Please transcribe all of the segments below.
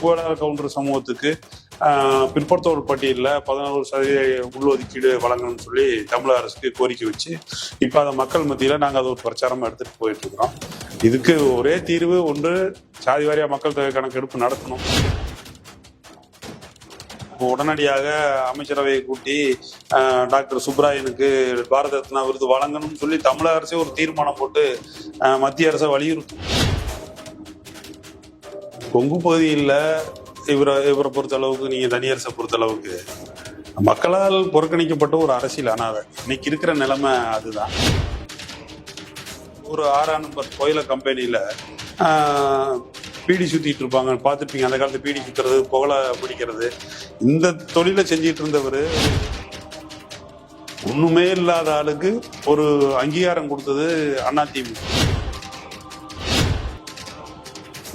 புகழாளர் counter சமூகத்துக்கு ஆஹ், பிற்படுத்தோர் பட்டியலில் பதினோரு சதவீத உள்ஒதுக்கீடு வழங்கணும்னு சொல்லி தமிழக அரசுக்கு கோரிக்கை வச்சு இப்போ அதை மக்கள் மத்தியில் நாங்கள் அதை ஒரு பிரச்சாரமாக எடுத்துகிட்டு போயிட்டு இருக்கிறோம் இதுக்கு ஒரே தீர்வு ஒன்று சாதி வாரியாக மக்கள் தொகை கணக்கெடுப்பு நடத்தணும். உடனடியாக அமைச்சரவையை கூட்டி டாக்டர் சுப்ராயனுக்கு பாரத ரத்னா விருது வழங்கணும்னு சொல்லி தமிழக அரசே ஒரு தீர்மானம் போட்டு மத்திய அரசை வலியுறுத்தும். கொங்கு பகுதியில் இவரை இவரை பொறுத்த அளவுக்கு நீங்கள் தனியரசை பொறுத்த அளவுக்கு மக்களால் புறக்கணிக்கப்பட்ட ஒரு அரசியல் அனாதை. இன்னைக்கு இருக்கிற நிலைமை அதுதான். ஒரு ஆறாம் நம்பர் கோயில கம்பெனியில் பீடி சுற்றிட்டு இருப்பாங்க. பார்த்துருப்பீங்க அந்த காலத்து பீடி சுற்றுறது புகழை பிடிக்கிறது. இந்த தொழிலை செஞ்சிட்டு இருந்தவர் ஒன்றுமே இல்லாத ஆளுக்கு ஒரு அங்கீகாரம் கொடுத்தது அதிமுக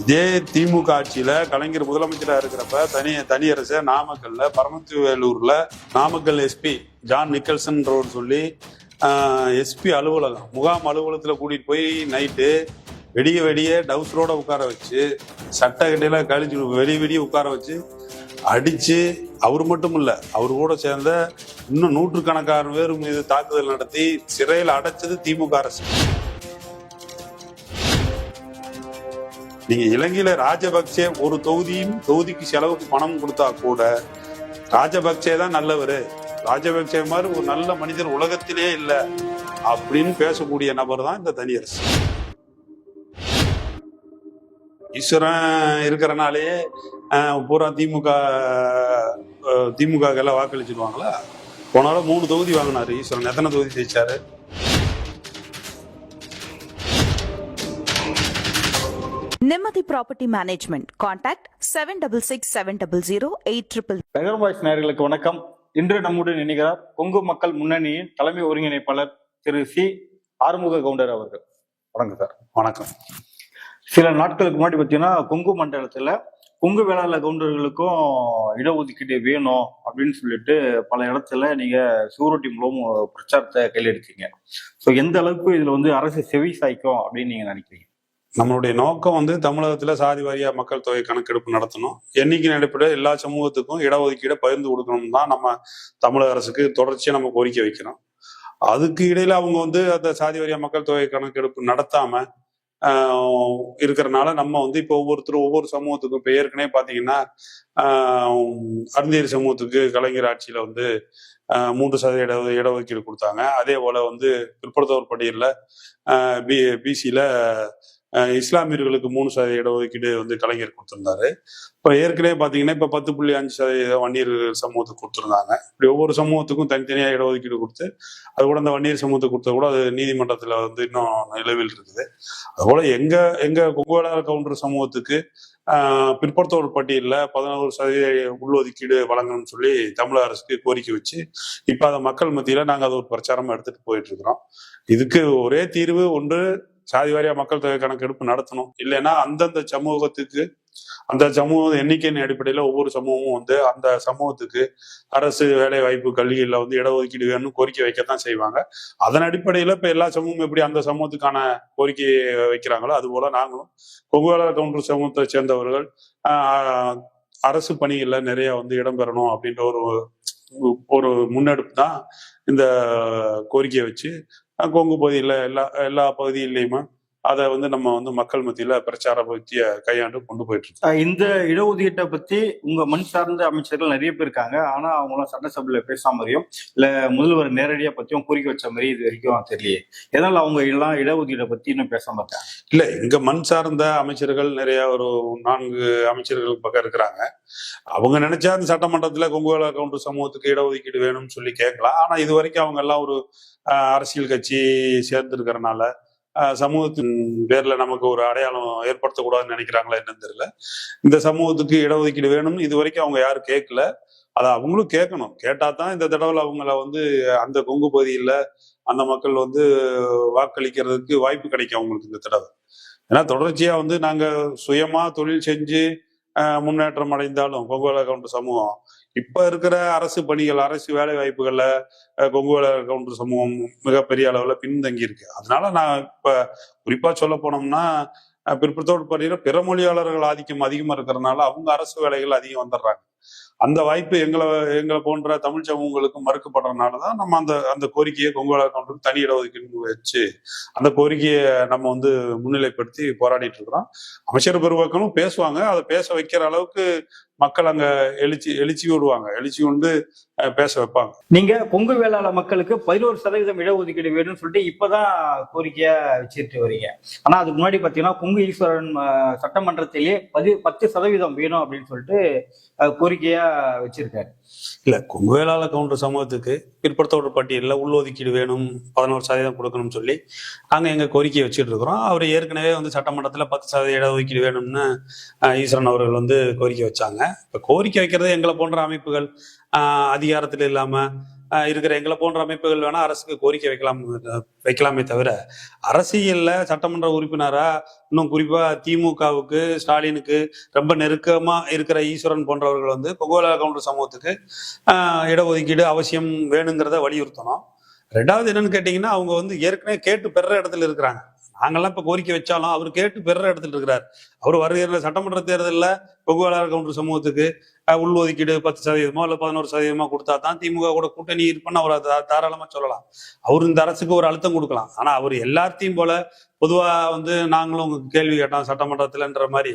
இதே திமுக ஆட்சியில கலைஞர் முதலமைச்சராக இருக்கிறப்ப தனி தனியரச நாமக்கல்ல பரமத்திவேலூர்ல நாமக்கல் எஸ்பி ஜான் நிக்கல்சன்றவர் சொல்லி எஸ்பி அலுவலகம் முகாம் அலுவலகத்தில் கூட்டிகிட்டு போய் நைட்டு வெடிய வெடிய டவுசரோட உட்கார வச்சு சட்டை கட்டையெல்லாம் கழிச்சு வெடி வெடிய உட்கார வச்சு அடித்து அவர் மட்டும் இல்லை அவர் கூட சேர்ந்த இன்னும் நூற்றுக்கணக்கான பேர் மீது தாக்குதல் நடத்தி சிறையில் அடைச்சது திமுக அரசு. நீங்க இலங்கையில ராஜபக்சே ஒரு தொகுதியும் தொகுதிக்கு செலவுக்கு பணம் கொடுத்தா கூட ராஜபக்சே தான் நல்லவர். ராஜபக்சே மாதிரி ஒரு நல்ல மனிதர் உலகத்திலே இல்லை அப்படின்னு பேசக்கூடிய நபர் தான் இந்த தனியரசு. ஈஸ்வரன் இருக்கிறனாலேயே ஆஹ், பூரா திமுக திமுக எல்லாம் வாக்களிச்சிடுவாங்களா போனாலும் மூணு தொகுதி வாங்கினாரு. ஈஸ்வரன் எத்தனை தொகுதி ஜெயிச்சாரு? Nimati Property Management. Contact 766700 பெகர் வாய்ஸ் நேயர்களுக்கு வணக்கம். இன்று நம்முடன் இணைகிறார் கொங்கு மக்கள் முன்னணியின் தலைமை ஒருங்கிணைப்பாளர் திரு சி. ஆறுமுக கவுண்டர் அவர்கள். வணக்கம் சார். வணக்கம். சில நாட்களுக்கு முன்னாடி பார்த்தீங்கன்னா கொங்கு மண்டலத்துல கொங்கு வேளாளர் கவுண்டர்களுக்கும் இடஒதுக்கீடு வேணும் அப்படின்னு சொல்லிட்டு பல இடத்துல நீங்க சூரட்டி மூலம் பிரச்சாரத்தை கையில் எடுத்தீங்க ஸோ எந்த அளவுக்கு இதுல வந்து அரசு செவி சாய்க்கும் அப்படின்னு நீங்க நினைக்கிறீங்க? நம்மளுடைய நோக்கம் வந்து தமிழகத்துல சாதி வாரியா மக்கள் தொகை கணக்கெடுப்பு நடத்தணும். எண்ணிக்கையின் அடிப்படையில் எல்லா சமூகத்துக்கும் இடஒதுக்கீடை பகிர்ந்து கொடுக்கணும் தான் நம்ம தமிழக அரசுக்கு தொடர்ச்சியா நம்ம கோரிக்கை வைக்கிறோம். அதுக்கு இடையில அவங்க வந்து அந்த சாதி வாரியா மக்கள் தொகை கணக்கெடுப்பு நடத்தாம இருக்கிறனால நம்ம வந்து இப்போ ஒவ்வொருத்தரும் ஒவ்வொரு சமூகத்துக்கும் இப்போ ஏற்கனவே பார்த்தீங்கன்னா ஆஹ், அருந்தேரி சமூகத்துக்கு கலைஞர் ஆட்சியில் வந்து மூன்று சதவீத இட இடஒதுக்கீடு கொடுத்தாங்க. அதே போல் வந்து பிற்படுத்தோர் பட்டியலில் பி பிசியில் இஸ்லாமியர்களுக்கு மூணு சதவீத இடஒதுக்கீடு வந்து கலைஞர் கொடுத்திருந்தாரு. இப்போ ஏற்கனவே பார்த்தீங்கன்னா இப்போ பத்து புள்ளி அஞ்சு சதவீதம் வன்னியர் சமூகத்துக்கு கொடுத்துருந்தாங்க. இப்படி ஒவ்வொரு சமூகத்துக்கும் தனித்தனியாக இடஒதுக்கீடு கொடுத்து அது கூட அந்த வன்னியர் சமூகத்துக்கு கொடுத்த கூட அது நீதிமன்றத்தில் வந்து இன்னும் நிலவில் இருக்குது. அதுபோல எங்க எங்க கொங்குவேளாளர் கவுண்டர் சமூகத்துக்கு பிற்படுத்தோர் பட்டியலில் பதினோரு சதவீத உள்ஒதுக்கீடு வழங்கணும்னு சொல்லி தமிழக அரசுக்கு கோரிக்கை வச்சு இப்போ அதை மக்கள் மத்தியில் நாங்கள் அதை ஒரு பிரச்சாரமாக எடுத்துகிட்டு போயிட்டு இருக்கிறோம். இதுக்கு ஒரே தீர்வு ஒன்று சாதி வாரியா மக்கள் தொகை கணக்கெடுப்பு நடத்தணும். இல்லைன்னா அந்தந்த சமூகத்துக்கு அந்த சமூக எண்ணிக்கையின் அடிப்படையில் ஒவ்வொரு சமூகமும் வந்து அந்த சமூகத்துக்கு அரசு வேலை வாய்ப்பு கல்வியில் வந்து இடஒதுக்கீடு வேணும்னு கோரிக்கை வைக்கத்தான் செய்வாங்க. அதன் அடிப்படையில் இப்போ எல்லா சமூகமும் எப்படி அந்த சமூகத்துக்கான கோரிக்கையை வைக்கிறாங்களோ அது போல நாங்களும் கொங்குவாளர் கவுண்டர் சமூகத்தை சேர்ந்தவர்கள் அரசு பணிகளில் நிறைய வந்து இடம்பெறணும் அப்படின்ற ஒரு ஒரு முன்னெடுப்பு தான் இந்த கோரிக்கையை வச்சு கொங்கு பகுதியில் எல்லா எல்லா பகுதியிலையுமே அதை வந்து நம்ம வந்து மக்கள் மத்தியில பிரச்சார பக்திய கையாண்டு கொண்டு போயிட்டு இருக்கோம் இந்த இடஒதுக்கீட்டை பத்தி உங்க மண் சார்ந்த அமைச்சர்கள் நிறைய பேர் இருக்காங்க. ஆனா அவங்களாம் சட்டசபையில பேசாம மாதிரியும் இல்ல முதல்வர் நேரடியா பத்தியும் கோரிக்கை வச்ச மாதிரி இது வரைக்கும் தெரியலையே. எதனால அவங்க எல்லாம் இடஒதுக்கீட்டை பத்தி இன்னும் பேசாம இருக்காங்க? இல்ல இங்க மண் சார்ந்த அமைச்சர்கள் நிறைய ஒரு நான்கு அமைச்சர்கள் பக்கம் இருக்கிறாங்க. அவங்க நினைச்சா அந்த சட்டமன்றத்துல கொங்குவேல கவுண்டர் சமூகத்துக்கு இடஒதுக்கீடு வேணும்னு சொல்லி கேட்கலாம். ஆனா இது வரைக்கும் அவங்க எல்லாம் ஒரு அரசியல் கட்சி சேர்ந்திருக்கிறனால சமூகத்தின் பேர்ல நமக்கு ஒரு அடையாளம் ஏற்படுத்தக்கூடாதுன்னு நினைக்கிறாங்களா என்னன்னு தெரியல. இந்த சமூகத்துக்கு இடஒதுக்கீடு வேணும்னு இது வரைக்கும் அவங்க யாரும் கேட்கல. அதை அவங்களும் கேட்கணும். கேட்டா தான் இந்த தடவை அவங்கள வந்து அந்த கொங்கு பகுதியில் அந்த மக்கள் வந்து வாக்களிக்கிறதுக்கு வாய்ப்பு கிடைக்கும் அவங்களுக்கு இந்த தடவை. ஏன்னா தொடர்ச்சியா வந்து நாங்க சுயமா தொழில் செஞ்சு முன்னேற்றம் அடைந்தாலும் கொங்குவேல கவுண்டர் சமூகம். இப்ப இருக்கிற அரசு பணிகள் அரசு வேலை வாய்ப்புகள்ல அஹ், கொங்குவேல கவுண்டர் சமூகம் மிகப்பெரிய அளவுல பின்தங்கி இருக்கு. அதனால நான் இப்ப குறிப்பா சொல்ல போனோம்னா பிற்பத்தோடு பிற்படுத்தோடு பிற மொழியாளர்கள் ஆதிக்கம் அதிகமா இருக்கிறதுனால அவங்க அரசு வேலைகள் அதிகம் வந்துடுறாங்க. அந்த வாய்ப்பு எங்களை எங்களை போன்ற தமிழ் சமூகங்களுக்கு மறுக்கப்படுறதுனால தான் நம்ம அந்த அந்த கோரிக்கையை கொங்குவலா கவுண்டருக்கு தனி இடஒதுக்கீடு வச்சு அந்த கோரிக்கையை நம்ம வந்து முன்னிலைப்படுத்தி போராடிட்டு இருக்கிறோம். அமைச்சர் பெருமக்களும் பேசுவாங்க. அதை பேச வைக்கிற அளவுக்கு மக்கள் அங்க எழுச்சி எழுச்சி விடுவாங்க எழுச்சி கொண்டு பேச வைப்பாங்க. நீங்க கொங்கு வேளாள மக்களுக்கு பதினோரு சதவீதம் இடஒதுக்கீடு வேணும்னு சொல்லிட்டு இப்பதான் கோரிக்கையா வச்சுட்டு வரீங்க. ஆனா அதுக்கு முன்னாடி பாத்தீங்கன்னா கொங்கு ஈஸ்வரன் சட்டமன்றத்திலேயே பதி பத்து சதவீதம் வேணும் அப்படின்னு சொல்லிட்டு கோரி கோரிக்கையா வச்சிருக்காரு. இல்ல கொங்குவேளால கவுண்டர் சமூகத்துக்கு பிற்படுத்தோடு பட்டியலில் உள்ஒதுக்கீடு வேணும் பதினோரு சதவீதம் கொடுக்கணும்னு சொல்லி நாங்க எங்க கோரிக்கையை வச்சுட்டு இருக்கிறோம். அவர் ஏற்கனவே வந்து சட்டமன்றத்துல பத்து சதவீத இடஒதுக்கீடு வேணும்னு ஈஸ்வரன் அவர்கள் வந்து கோரிக்கை வச்சாங்க. இப்ப கோரிக்கை வைக்கிறது எங்களை போன்ற அமைப்புகள் அஹ், அதிகாரத்தில் இல்லாம இருக்கிற எங்களை போன்ற அமைப்புகள் வேணா அரசுக்கு கோரிக்கை வைக்கலாம் வைக்கலாமே தவிர அரசியல்ல சட்டமன்ற உறுப்பினரா இன்னும் குறிப்பா திமுகவுக்கு ஸ்டாலினுக்கு ரொம்ப நெருக்கமா இருக்கிற ஈஸ்வரன் போன்றவர்கள் வந்து கொகோலா கவுண்டர் சமூகத்துக்கு இடஒதுக்கீடு அவசியம் வேணுங்கிறத வலியுறுத்தணும். ரெண்டாவது என்னன்னு கேட்டீங்கன்னா அவங்க வந்து ஏற்கனவே கேட்டு பெற இடத்துல இருக்கிறாங்க. நாங்கெல்லாம் இப்போ கோரிக்கை வச்சாலும் அவர் கேட்டு பெற இடத்துல இருக்கிறார். அவர் வருகிற சட்டமன்ற தேர்தலில் பொகுவாளர் கவுண்டர் சமூகத்துக்கு உள்ஒதுக்கீடு பத்து சதவீதமோ இல்லை பதினோரு சதவீதமோ கொடுத்தா தான் திமுக கூட கூட்டணி இருப்பேன்னு அவர் அதை சொல்லலாம். அவர் இந்த அரசுக்கு ஒரு அழுத்தம் கொடுக்கலாம். ஆனால் அவர் எல்லாத்தையும் போல பொதுவாக வந்து நாங்களும் கேள்வி கேட்டோம் சட்டமன்றத்தில்ன்ற மாதிரி.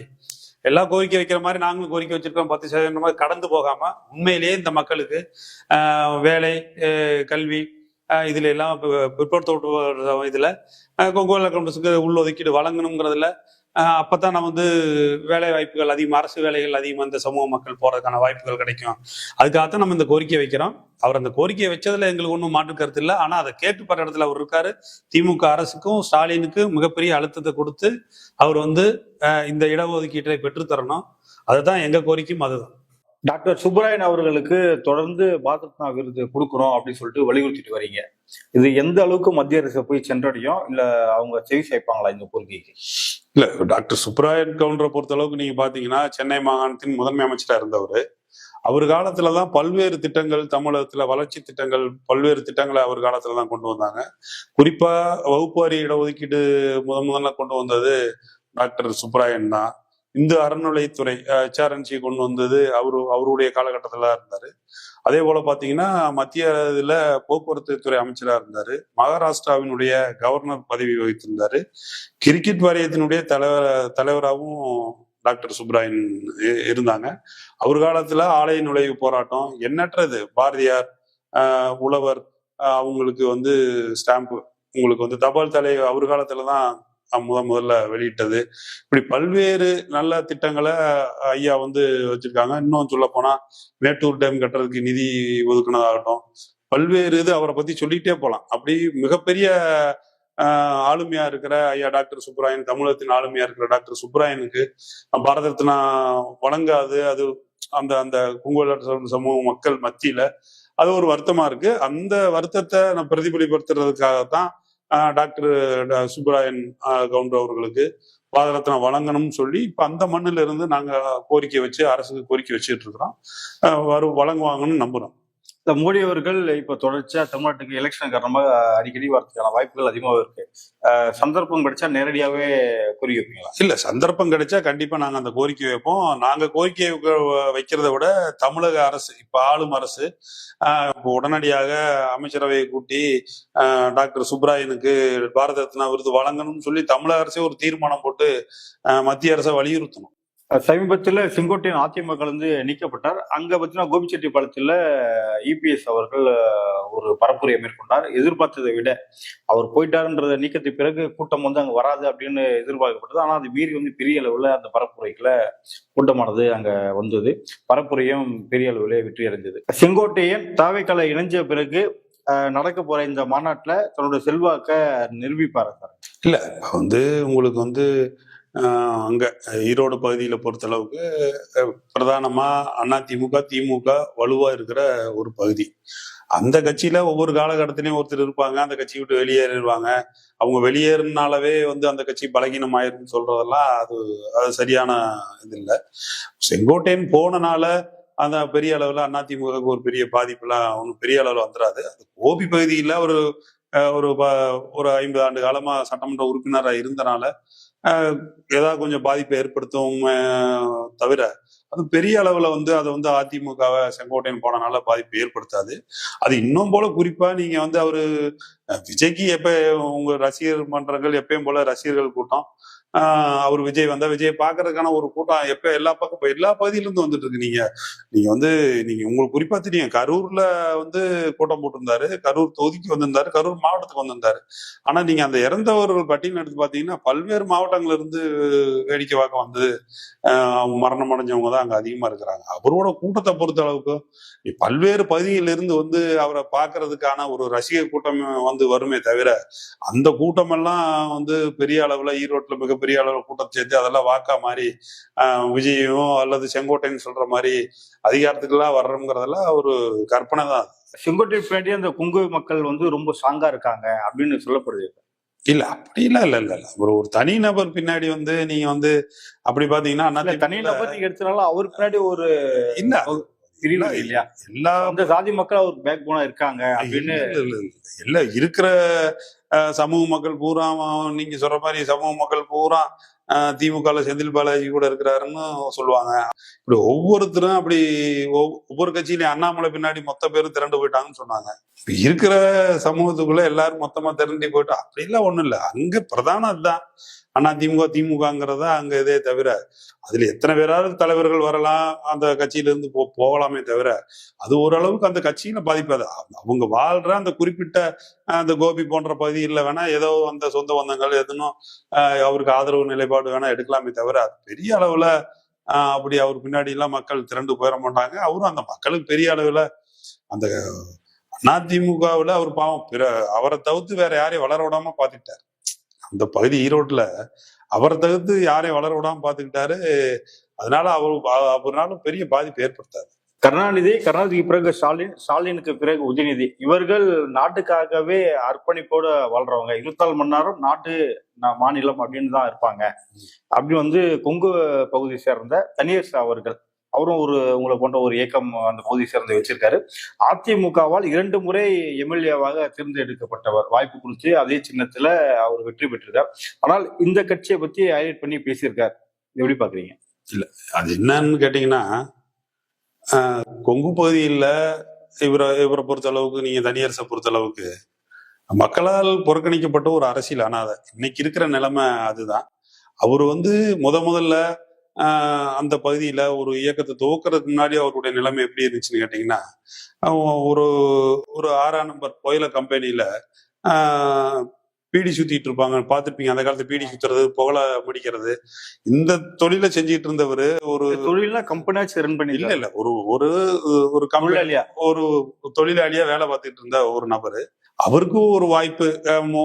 எல்லா கோரிக்கை வைக்கிற மாதிரி நாங்களும் கோரிக்கை வச்சிருக்கோம் பத்து சதவீதம் மாதிரி கடந்து போகாம உண்மையிலேயே இந்த மக்களுக்கு வேலை கல்வி இதுல எல்லாம் பி- பிற்படுத்தப்பட்ட இதுல ஆஹ் கொங்கோல கவுண்டர்ஸுக்கு உள்ளொதுக்கீடு வழங்கணுங்கிறதுல அப்போ தான் நம்ம வந்து வேலை வாய்ப்புகள் அதிகம் அரசு வேலைகள் அதிகமாக இந்த சமூக மக்கள் போகிறதுக்கான வாய்ப்புகள் கிடைக்கும். அதுக்காகத்தான் நம்ம இந்த கோரிக்கை வைக்கிறோம். அவர் அந்த கோரிக்கையை வச்சதில் எங்களுக்கு ஒன்றும் மாற்று கருத்து இல்லை. ஆனால் அதை கேட்டுப்படுற இடத்துல அவர் இருக்காரு. திமுக அரசுக்கும் ஸ்டாலினுக்கு மிகப்பெரிய அழுத்தத்தை கொடுத்து அவர் வந்து இந்த இடஒதுக்கீட்டை பெற்றுத்தரணும். அதுதான் எங்கள் கோரிக்கையும் அதுதான். டாக்டர் சுப்பராயன் அவர்களுக்கு தொடர்ந்து பாரத் விருது கொடுக்குறோம் அப்படின்னு சொல்லிட்டு வலியுறுத்திட்டு வரீங்க. இது எந்த அளவுக்கு மத்திய அரசு போய் சென்றடையும்? இல்ல அவங்க செவி சேர்ப்பாங்களா இந்த கோரிக்கைக்கு? இல்ல டாக்டர் சுப்ராயன் கவுண்டரை பொறுத்த அளவுக்கு நீங்க பாத்தீங்கன்னா சென்னை மாகாணத்தின் முதன்மை அமைச்சரா இருந்தவர். அவர் காலத்துலதான் பல்வேறு திட்டங்கள் தமிழகத்துல வளர்ச்சி திட்டங்கள் பல்வேறு திட்டங்களை அவர் காலத்துல தான் கொண்டு வந்தாங்க. குறிப்பா வகுப்பு வாரி இடஒதுக்கீடு முதன் முதல்ல கொண்டு வந்தது டாக்டர் சுப்ராயன் தான். இந்து அறநிலைத்துறை ஹெச்ஆர்என்சி கொண்டு வந்தது அவரு அவருடைய காலகட்டத்தில் இருந்தார். அதே போல் பார்த்தீங்கன்னா மத்திய இதில் போக்குவரத்து துறை அமைச்சராக இருந்தார். மகாராஷ்டிராவினுடைய கவர்னர் பதவி வகித்திருந்தார். கிரிக்கெட் வாரியத்தினுடைய தலைவர் தலைவராகவும் டாக்டர் சுப்ராயன் இ- இருந்தாங்க. அவர் காலத்தில் ஆலய நுழைவு போராட்டம் எண்ணற்றது. பாரதியார் உழவர் அவங்களுக்கு வந்து ஸ்டாம்ப் உங்களுக்கு வந்து தபால் தலை அவர் காலத்துல தான் முத முதல்ல வெளியிட்டது. இப்படி பல்வேறு நல்ல திட்டங்களை ஐயா வந்து வச்சிருக்காங்க. இன்னும் சொல்ல போனா மேட்டூர் டேம் கட்டுறதுக்கு நிதி ஒதுக்குனதாகட்டும் பல்வேறு இது அவரை பத்தி சொல்லிட்டே போகலாம் அப்படி மிகப்பெரிய ஆஹ் ஆளுமையா இருக்கிற ஐயா டாக்டர் சுப்ராயன் தமிழகத்தின் ஆளுமையா இருக்கிற டாக்டர் சுப்ராயனுக்கு பாரத ரத்னா வழங்காது. அது அந்த அந்த குங்குவ சமூக மக்கள் மத்தியில அது ஒரு வருத்தமா இருக்கு. அந்த வருத்தத்தை நான் பிரதிபலிப்படுத்துறதுக்காகத்தான் தான் டாக்டர் சுப்பராயன் கவுண்டர் அவர்களுக்கு பாரத வழங்கணும்னு சொல்லி இப்ப அந்த மண்ணில இருந்து நாங்க கோரிக்கை வச்சு அரசுக்கு கோரிக்கை வச்சுட்டு இருக்கிறோம். வரும் வழங்குவாங்கன்னு நம்புறோம். இந்த மோடி அவர்கள் இப்போ தொடர்ச்சியாக தமிழ்நாட்டுக்கு எலெக்ஷன் காரணமாக அடிக்கடி வரதுக்கான வாய்ப்புகள் அதிகமாக இருக்கு. சந்தர்ப்பம் கிடைச்சா நேரடியாகவே கூறி வைப்பீங்களா? இல்லை சந்தர்ப்பம் கிடைச்சா கண்டிப்பாக நாங்கள் அந்த கோரிக்கை வைப்போம். நாங்கள் கோரிக்கை வைக்கிறத விட தமிழக அரசு இப்போ ஆளும் அரசு இப்போ உடனடியாக அமைச்சரவையை கூட்டி டாக்டர் சுப்ராயனுக்கு பாரத ரத்னா விருது வழங்கணும்னு சொல்லி தமிழக அரசே ஒரு தீர்மானம் போட்டு மத்திய அரசை வலியுறுத்தணும். சமீபத்தில் செங்கோட்டையன் அதிமுக இருந்து நீக்கப்பட்டார். அங்க பார்த்தீங்கன்னா கோபிச்செட்டி பாலத்தில் இபிஎஸ் அவர்கள் ஒரு பரப்புரையை மேற்கொண்டார். எதிர்பார்த்ததை விட அவர் போயிட்டாருன்றத நீக்கத்துக்கு பிறகு கூட்டம் வந்து அங்கே வராது அப்படின்னு எதிர்பார்க்கப்பட்டது. ஆனால் அது மீறி வந்து பெரிய அளவில் அந்த பரப்புரைக்குள்ள கூட்டமானது அங்கே வந்தது. பரப்புரையும் பெரிய அளவில் வெற்றி அடைந்தது செங்கோட்டையன் தாவைக்கலை இணைஞ்ச பிறகு நடக்க போற இந்த மாநாட்டில் தன்னோட செல்வாக்க நிரூபிப்பார் சார்? இல்லை வந்து உங்களுக்கு வந்து அங்க ஈரோடு பகுதியில பொறுத்தளவுக்கு பிரதானமாக பிரதானமா அதிமுக திமுக வலுவா இருக்கிற ஒரு பகுதி. அந்த கட்சியில ஒவ்வொரு காலகட்டத்திலையும் ஒருத்தர் இருப்பாங்க அந்த கட்சியை விட்டு வெளியேறிடுவாங்க. அவங்க வெளியேறினாலவே வந்து அந்த கட்சி பலகீனம் ஆயிருன்னு சொல்றதெல்லாம் அது அது சரியான இது இல்லை செங்கோட்டையன் போனனால அந்த பெரிய அளவுல அதிமுகவுக்கு ஒரு பெரிய பாதிப்புலாம் ஒன்றும் பெரிய அளவுல வந்துடாது அது கோபி பகுதியில ஒரு ஒரு ஒரு ஐம்பது ஆண்டு காலமா சட்டமன்ற உறுப்பினராக இருந்தனால ஏதாவது கொஞ்சம் பாதிப்பை ஏற்படுத்தும் தவிர அது பெரிய அளவுல வந்து அதை வந்து அதிமுகவை செங்கோட்டையன் போனனால பாதிப்பு ஏற்படுத்தாது. அது இன்னும் போல குறிப்பா நீங்க வந்து அவரு விஜய்க்கு எப்ப உங்க ரசிகர் மன்றங்கள் எப்பயும் போல ரசிகர்கள் கூட்டம் அவர் விஜய் வந்தா விஜய் பாக்குறதுக்கான ஒரு கூட்டம் எப்ப எல்லா பக்கம் எல்லா பகுதியிலிருந்து வந்துட்டு இருக்கு. நீங்க நீங்க வந்து நீங்க உங்களுக்கு குறிப்பா தெரியும். கரூர்ல வந்து கூட்டம் போட்டிருந்தாரு. கரூர் தொகுதிக்கு வந்திருந்தாரு. கரூர் மாவட்டத்துக்கு வந்திருந்தாரு. ஆனா நீங்க அந்த இறந்தவர்கள் பட்டியல் எடுத்து பாத்தீங்கன்னா பல்வேறு மாவட்டங்கள்ல இருந்து வேடிக்கை பார்க்க வந்து அவங்க மரணம் அடைஞ்சவங்க தான் அங்க அதிகமா இருக்கிறாங்க. அவரோட கூட்டத்தை பொறுத்த அளவுக்கு பல்வேறு பகுதியிலிருந்து வந்து அவரை பாக்குறதுக்கான ஒரு ரசிகர் கூட்டம் வந்து வருமே தவிர அந்த கூட்டமெல்லாம் வந்து பெரிய அளவுல ஈரோட்ல மிகப்பெரிய அளவுல கூட்டம் சேர்த்து அதெல்லாம் வாக்கா மாதிரி விஜயும் அல்லது செங்கோட்டைன்னு சொல்ற மாதிரி அதிகாரத்துக்கெல்லாம் வர்றோங்கிறதெல்லாம் ஒரு கற்பனை தான். செங்கோட்டை பின்னாடி அந்த கொங்கு மக்கள் வந்து ரொம்ப ஸ்ட்ராங்கா இருக்காங்க அப்படின்னு சொல்லப்படுது இல்ல அப்படிலாம் இல்ல இல்ல இல்ல. ஒரு ஒரு தனி நபர் பின்னாடி வந்து நீங்க வந்து அப்படி பாத்தீங்கன்னா தனி நபர் நீங்க எடுத்தனால அவர் பின்னாடி ஒரு இல்ல. இல்லையா? எல்லா அந்த சாதி மக்கள் அவர் பேக் போனா இருக்காங்க அப்படின்னு இல்ல, இருக்கிற சமூக மக்கள் பூரா நீங்க சொல்ற மாதிரி சமூக மக்கள் பூரா அஹ், திமுகல செந்தில் பாலாஜி கூட இருக்கிறாருன்னு சொல்லுவாங்க. இப்படி ஒவ்வொருத்தரும் அப்படி ஒவ்வொரு கட்சியிலயும் அண்ணாமலை பின்னாடி மொத்த பேரும் திரண்டு போயிட்டாங்கன்னு சொன்னாங்க. இப்ப இருக்கிற சமூகத்துக்குள்ள எல்லாரும் மொத்தமா திரண்டி போயிட்டா அப்படிலாம் ஒண்ணும் இல்ல. அங்க பிரதானம் அதுதான். அண்ணா திமுக திமுகங்கிறதா அங்க இதே தவிர அதுல எத்தனை பேராவது தலைவர்கள் வரலாம் அந்த கட்சியில இருந்து போ போகலாமே தவிர அது ஓரளவுக்கு அந்த கட்சியில பாதிப்பாது அவங்க வாழ்ற அந்த குறிப்பிட்ட அந்த கோபி போன்ற பகுதியில் வேணா ஏதோ அந்த சொந்த பந்தங்கள் எதுனும் அஹ், அவருக்கு ஆதரவு நிலைப்பாடு வேணா எடுக்கலாமே தவிர அது பெரிய அளவுல அப்படி அவர் பின்னாடி எல்லாம் மக்கள் திரண்டு போயிட மாட்டாங்க. அவரும் அந்த மக்களுக்கு பெரிய அளவுல அந்த அதிமுகவில் அவர் பாவம். பிற அவரை தவிர்த்து வேற யாரையும் வளர விடாம பாத்துக்கிட்டாரு. அந்த பகுதி ஈரோட்ல அவரை தவிர்த்து யாரையும் வளர விடாம பாத்துக்கிட்டாரு. அதனால அவர் அவர்னாலும் பெரிய பாதிப்பு ஏற்படுத்தாது. கருணாநிதி கருணாநிதிக்கு பிறகு ஸ்டாலின் ஸ்டாலினுக்கு பிறகு உதயநிதி. இவர்கள் நாட்டுக்காகவே அர்ப்பணிப்போட வாழ்றவங்க. இருபத்தாலு மணி நேரம் நாட்டு நா- மாநிலம் அப்படின்னு தான் இருப்பாங்க. அப்படி வந்து கொங்கு பகுதி சேர்ந்த தனியர் அவர்கள் அவரும் ஒரு உங்களை போன்ற ஒரு இயக்கம் அந்த பகுதி சேர்ந்து வச்சிருக்காரு. அதிமுகவால் இரண்டு முறை எம்எல்ஏவாக தேர்ந்தெடுக்கப்பட்டவர். வாய்ப்பு கொடுத்து அதே சின்னத்துல அவர் வெற்றி பெற்றிருக்கார். ஆனால் இந்த கட்சியை பத்தி ஹைலைட் பண்ணி பேசியிருக்கார். எப்படி பாக்குறீங்க? அது என்னன்னு கேட்டீங்கன்னா கொங்கு பகுதியில் இவரை இவரை பொறுத்த அளவுக்கு நீங்கள் தனியரசை பொறுத்த அளவுக்கு மக்களால் புறக்கணிக்கப்பட்ட ஒரு அரசியல் அனாதை. இன்னைக்கு இருக்கிற நிலைமை அதுதான். அவர் வந்து முத முதல்ல அந்த பகுதியில் ஒரு இயக்கத்தை துவக்கிறதுக்கு முன்னாடி அவருடைய நிலைமை எப்படி இருந்துச்சுன்னு கேட்டிங்கன்னா ஒரு ஒரு ஆறாம் நம்பர் புயல கம்பெனியில் பீடி சுத்திட்டு இருப்பாங்க பார்த்திருப்பீங்க. அந்த காலத்துல பீடி சுத்துறது புகழ முடிக்கிறது. இந்த தொழிலை செஞ்சுட்டு இருந்தவர் ஒரு தொழில்னா கம்பெனியாச்சும் ரன் பண்ணி இல்ல இல்ல. ஒரு ஒரு ஒரு தொழிலாளியா? ஒரு தொழிலாளியா வேலை பார்த்துட்டு இருந்த ஒரு நபர். அவருக்கும் ஒரு வாய்ப்பு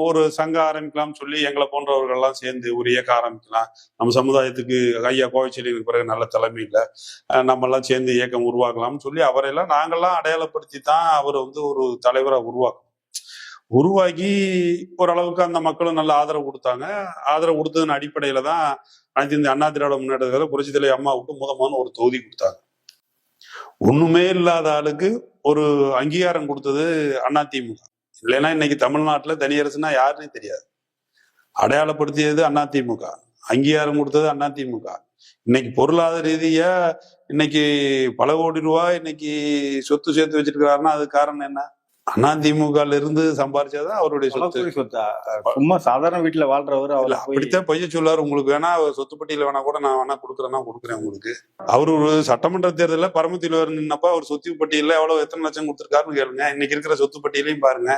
ஒரு சங்கம் ஆரம்பிக்கலாம்னு சொல்லி எங்களை போன்றவர்கள் எல்லாம் சேர்ந்து ஒரு இயக்கம் ஆரம்பிக்கலாம். நம்ம சமுதாயத்துக்கு ஐயா கோவிச்செடிக்கு பிறகு நல்ல தலைமை இல்லை. நம்ம எல்லாம் சேர்ந்து இயக்கம் உருவாக்கலாம்னு சொல்லி அவரெல்லாம் நாங்கெல்லாம் அடையாளப்படுத்தி தான் அவர் வந்து ஒரு தலைவரை உருவாக்கணும் உருவாக்கி ஓரளவுக்கு அந்த மக்களும் நல்ல ஆதரவு கொடுத்தாங்க. ஆதரவு கொடுத்ததன் அடிப்படையில தான் அனைத்து இந்த அண்ணா திராவிட முன்னேற்றத்தில் புரட்சி தலைவர் அம்மாவுக்கு முத ஒரு தொகுதி கொடுத்தாங்க. ஒண்ணுமே இல்லாத ஆளுக்கு ஒரு அங்கீகாரம் கொடுத்தது அதிமுக இல்லைன்னா இன்னைக்கு தமிழ்நாட்டில் தனியரசுனா யாருன்னே தெரியாது. அடையாளப்படுத்தியது அதிமுக அங்கீகாரம் கொடுத்தது அதிமுக இன்னைக்கு பொருளாதார ரீதியா இன்னைக்கு பல கோடி ரூபாய் இன்னைக்கு சொத்து சேர்த்து வச்சிருக்கிறாருன்னா அது காரணம் என்ன? அதிமுகல இருந்து சம்பாரிச்சாதான் அவருடைய சொத்து. சொத்து? சும்மா சாதாரண வீட்டுல வாழ்றவர் அவர் அப்படித்தான் பைய சொல்லாரு உங்களுக்கு வேணா சொத்து பட்டியல வேணா கூட நான் வேணா கொடுக்குறேன்னா கொடுக்குறேன் உங்களுக்கு. அவர் ஒரு சட்டமன்ற தேர்தல்ல பரமத்தியில் நின்னப்ப அவர் சொத்து பட்டியல எவ்வளவு எத்தனை லட்சம் கொடுத்திருக்காருன்னு கேளுங்க. இன்னைக்கு இருக்கிற சொத்து பட்டியலையும் பாருங்க.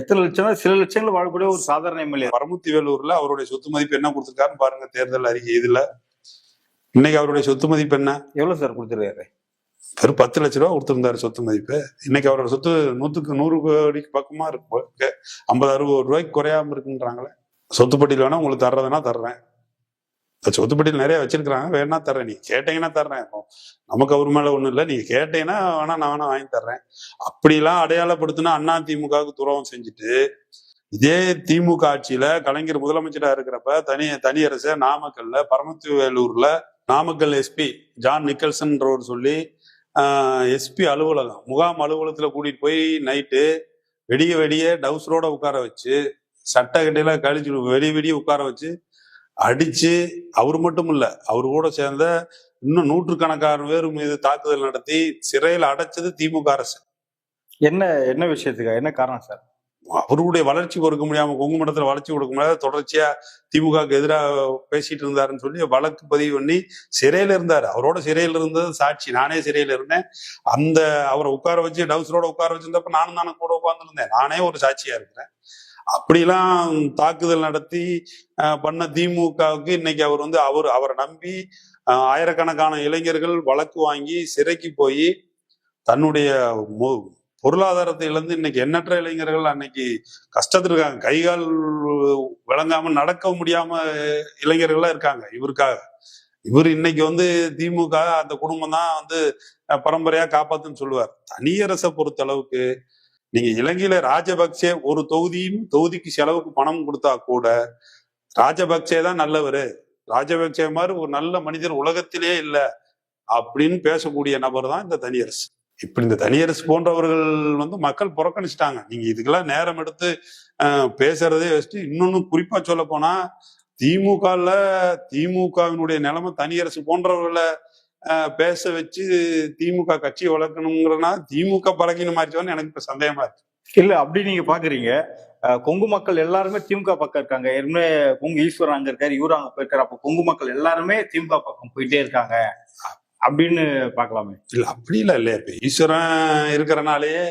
எத்தனை லட்சம் சில லட்சங்கள் வாழக்கூடிய ஒரு சாதாரண எம்எல்ஏ. பரமத்தி வேலூர்ல அவருடைய சொத்து மதிப்பு என்ன கொடுத்திருக்காருன்னு பாருங்க தேர்தல் அறிக்கை இதுல. இன்னைக்கு அவருடைய சொத்து மதிப்பு என்ன? எவ்வளவு சார் கொடுத்துருக்காரு? வெறும் பத்து லட்ச ரூபா கொடுத்துருந்தாரு சொத்து மதிப்பு. இன்னைக்கு அவரோட சொத்து நூத்துக்கு நூறு கோடிக்கு பக்கமா இருக்கு ஐம்பது அறுபது ரூபாய்க்கு குறையாம இருக்குன்றாங்களே. சொத்துப்பட்டியில் வேணா உங்களுக்கு தர்றதுன்னா தர்றேன். சொத்துப்பட்டியில் நிறைய வச்சிருக்கிறாங்க. வேணா தர்றேன். நீ கேட்டீங்கன்னா தர்றேன். இப்போ நமக்கு அவர் மேல ஒண்ணும் இல்லை. நீங்க கேட்டீங்கன்னா வேணா நான் வேணா வாங்கி தர்றேன். அப்படிலாம் அடையாளப்படுத்தினா அண்ணா திமுகவுக்கு துரோகம் செஞ்சுட்டு இதே திமுக ஆட்சியில கலைஞர் முதலமைச்சரா இருக்கிறப்ப தனி தனியரசு நாமக்கல்ல பரமத்தி வேலூர்ல நாமக்கல் எஸ்பி ஜான் நிக்கல்சன்றவர் சொல்லி எஸ்பி அலுவலகம். முகாம் அலுவலகத்தில் கூட்டிகிட்டு போய் நைட்டு வெடிய வெடிய டவுசரோட உட்கார வச்சு சட்டை கட்டையெல்லாம் கழிச்சு வெடிய வெடிய உட்கார வச்சு அடித்து அவர் மட்டும் இல்லை அவர் கூட சேர்ந்த இன்னும் நூற்றுக்கணக்கான பேர் மீது தாக்குதல் நடத்தி சிறையில் அடைச்சது திமுக அரசு. என்ன என்ன விஷயத்துக்கு? என்ன காரணம் சார்? அவருடைய வளர்ச்சி கொடுக்க முடியாம கொங்கு மண்டலத்துல வளர்ச்சி கொடுக்க முடியாத தொடர்ச்சியா திமுகவுக்கு எதிராக பேசிட்டு இருந்தாருன்னு சொல்லி வழக்கு பதிவு பண்ணி சிறையில இருந்தாரு. அவரோட சிறையில இருந்தது சாட்சி. நானே சிறையில இருந்தேன். அந்த அவரை உட்கார வச்சு டவுசரோட உட்கார வச்சிருந்தப்ப நானும் தானே கூட உட்காந்துருந்தேன் நானே ஒரு சாட்சியா இருக்கிறேன். அப்படிலாம் தாக்குதல் நடத்தி பண்ண திமுகவுக்கு இன்னைக்கு அவர் வந்து அவர் அவரை நம்பி ஆயிரக்கணக்கான இளைஞர்கள் வழக்கு வாங்கி சிறைக்கு போய் தன்னுடைய மு- பொருளாதாரத்தை இழந்து இன்னைக்கு எண்ணற்ற இளைஞர்கள் அன்னைக்கு கஷ்டத்துல இருக்காங்க கை கால் விளங்காம நடக்க முடியாம இளைஞர்கள்லாம் இருக்காங்க இவருக்காக. இவர் இன்னைக்கு வந்து திமுக அந்த குடும்பம் தான் வந்து பரம்பரையா காப்பாத்துன்னு சொல்லுவார். தனியரசை பொறுத்த அளவுக்கு நீங்க இலங்கையில ராஜபக்சே ஒரு தொகுதியும் தொகுதிக்கு செலவுக்கு பணம் கொடுத்தா கூட ராஜபக்சே தான் நல்லவர். ராஜபக்சே மாதிரி ஒரு நல்ல மனிதர் உலகத்திலே இல்லை அப்படின்னு பேசக்கூடிய நபர் தான் இந்த தனியரசு இப்படி இந்த தனியரசு போன்றவர்கள் வந்து மக்கள் புறக்கணிச்சிட்டாங்க. நீங்க இதுக்கெல்லாம் நேரம் எடுத்து பேசுறதே வச்சுட்டு இன்னொன்னு குறிப்பா சொல்ல போனா திமுகல திமுகவினுடைய நிலைமை தனியரசு போன்றவர்களை பேச வச்சு திமுக கட்சியை வளர்க்கணுங்கிறனா திமுக பழகினமாச்சுன்னு எனக்கு இப்ப சந்தேகமா இருக்கு. இல்ல அப்படி நீங்க பாக்குறீங்க. கொங்கு மக்கள் எல்லாருமே திமுக பக்கம் இருக்காங்க. ஏற்கனவே கொங்கு ஈஸ்வரன் அங்க இருக்காரு இவரு அங்க போயிருக்காரு. அப்ப கொங்கு மக்கள் எல்லாருமே திமுக பக்கம் போயிட்டே இருக்காங்க. அப்படின்னு பாக்கலாமே இல்ல அப்படி இல்ல. இல்லையா இப்ப ஈஸ்வரன் இருக்கிறனாலேயே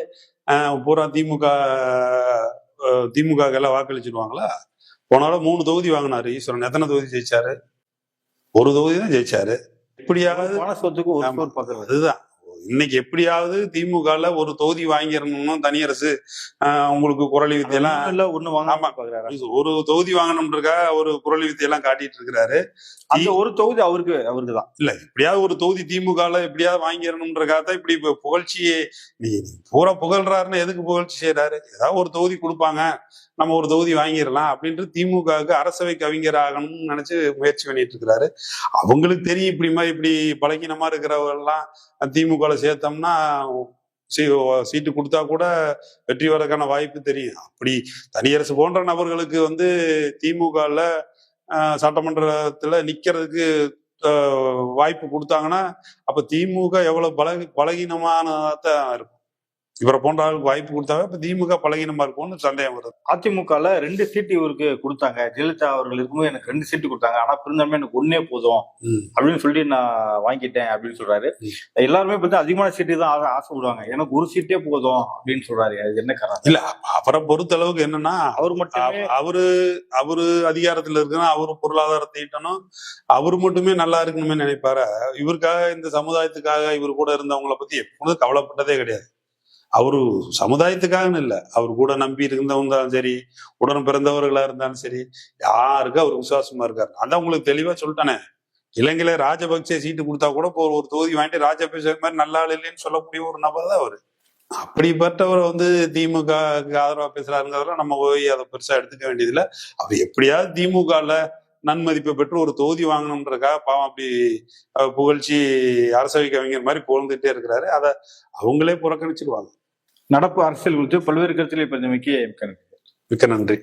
பூரா திமுக திமுக எல்லாம் வாக்களிச்சிடுவாங்களா போனாலும் மூணு தொகுதி வாங்கினாரு ஈஸ்வரன். எத்தனை தொகுதி ஜெயிச்சாரு? ஒரு தொகுதி தான் ஜெயிச்சாரு. எப்படியாவது பண சொத்துக்கு ஒரு ஆமா. சோறு பாக்குறது. அதுதான். இன்னைக்கு எப்படியாவது திமுகல ஒரு தொகுதி வாங்கிடணும்னு தனியரசு உங்களுக்கு குரலி வித்தையெல்லாம் இல்ல ஒண்ணு வாங்க ஆமா. பாக்குறாரு? ஒரு தொகுதி வாங்கணும்ன்றக்கா ஒரு குரல் வித்தையெல்லாம் காட்டிட்டு இருக்கிறாரு. அந்த ஒரு தொகுதி அவருக்கு அவருக்கு தான் இல்ல எப்படியாவது ஒரு தொகுதி திமுகல எப்படியாவது வாங்கிடணும்ன்றக்காக தான் இப்படி இப்ப புகழ்ச்சியே பூரா புகழ்றாருன்னு எதுக்கு புகழ்ச்சி செய்யறாரு ஏதாவது ஒரு தொகுதி கொடுப்பாங்க நம்ம ஒரு தொகுதி வாங்கிடலாம் அப்படின்ட்டு திமுகவுக்கு அரசவை கவிஞர் ஆகணும்னு நினைச்சு முயற்சி பண்ணிட்டு இருக்கிறாரு. அவங்களுக்கு தெரியும் இப்படி மாதிரி இப்படி பழகினமா இருக்கிறவங்கெல்லாம் திமுகவில் சேர்த்தோம்னா சீ- சீட்டு கொடுத்தா கூட வெற்றி வரக்கான வாய்ப்பு தெரியும். அப்படி தனியரசு போன்ற நபர்களுக்கு வந்து திமுகவில் சட்டமன்றத்தில் நிற்கிறதுக்கு நிக்கிறதுக்கு வாய்ப்பு கொடுத்தாங்கன்னா அப்போ திமுக எவ்வளவு பலகி தான் இருக்கும். இவரை போன்ற ஆளுக்கு வாய்ப்பு கொடுத்தாவே இப்ப திமுக பலகீனமா இருக்கும்னு சந்தேகம் வருது. அதிமுகல ரெண்டு சீட்டு இவருக்கு கொடுத்தாங்க. ஜெயலலிதா அவர்கள் இருக்கும்போது எனக்கு ரெண்டு சீட்டு கொடுத்தாங்க. ஆனா பிறந்தாலுமே எனக்கு ஒன்னே போதும். அப்படின்னு சொல்லி நான் வாங்கிட்டேன் அப்படின்னு சொல்றாரு. எல்லாருமே பத்தி அதிகமான சீட்டு தான் ஆசை- ஆசைப்படுவாங்க. எனக்கு ஒரு சீட்டே போதும் அப்படின்னு சொல்றாரு. அது என்ன காரணம்? இல்ல அவரை பொறுத்த அளவுக்கு என்னன்னா அவர் மட்டுமே அவ- அவரு அவரு அதிகாரத்துல இருக்குன்னா அவரு பொருளாதாரத்தை ஈட்டணும் அவரு மட்டுமே நல்லா இருக்கணுமே நினைப்பாரு. இவருக்காக இந்த சமுதாயத்துக்காக இவர் கூட இருந்தவங்கள பத்தி எப்பொழுதும் கவலைப்பட்டதே கிடையாது. அவரு சமுதாயத்துக்காக இல்லை. அவர் கூட நம்பி இருந்தவங்க தான் சரி உடன் பிறந்தவர்களா இருந்தாலும் சரி யாருக்கும் அவர் விசுவாசமா இருக்காரு. அதான் உங்களுக்கு தெளிவா சொல்லிட்டானே. இலங்கையில ராஜபக்சே சீட்டு கொடுத்தா கூட இப்போ ஒரு தொகுதி வாங்கிட்டு ராஜபக்சே மாதிரி நல்ல ஆள் இல்லைன்னு சொல்லக்கூடிய ஒரு நபர் தான் அவரு. அப்படிப்பட்டவர் வந்து திமுக ஆதரவா பேசுறாருங்கிறதெல்லாம் நம்ம போய் அதை பெருசா எடுத்துக்க வேண்டியதில்லை. அவர் எப்படியாவது திமுகல நன்மதிப்பை பெற்று ஒரு தொகுதி வாங்கணுன்றக்காக பாவம் அப்படி புகழ்ச்சி அரசவை கவிஞர் மாதிரி புகழ்ந்துட்டே இருக்கிறாரு. அதை அவங்களே புறக்கணிச்சிருவாங்க. நடப்பு அரசியல் குறித்து பல்வேறு கருத்துக்களை பிரதமைக்கு மிக்க நன்றி.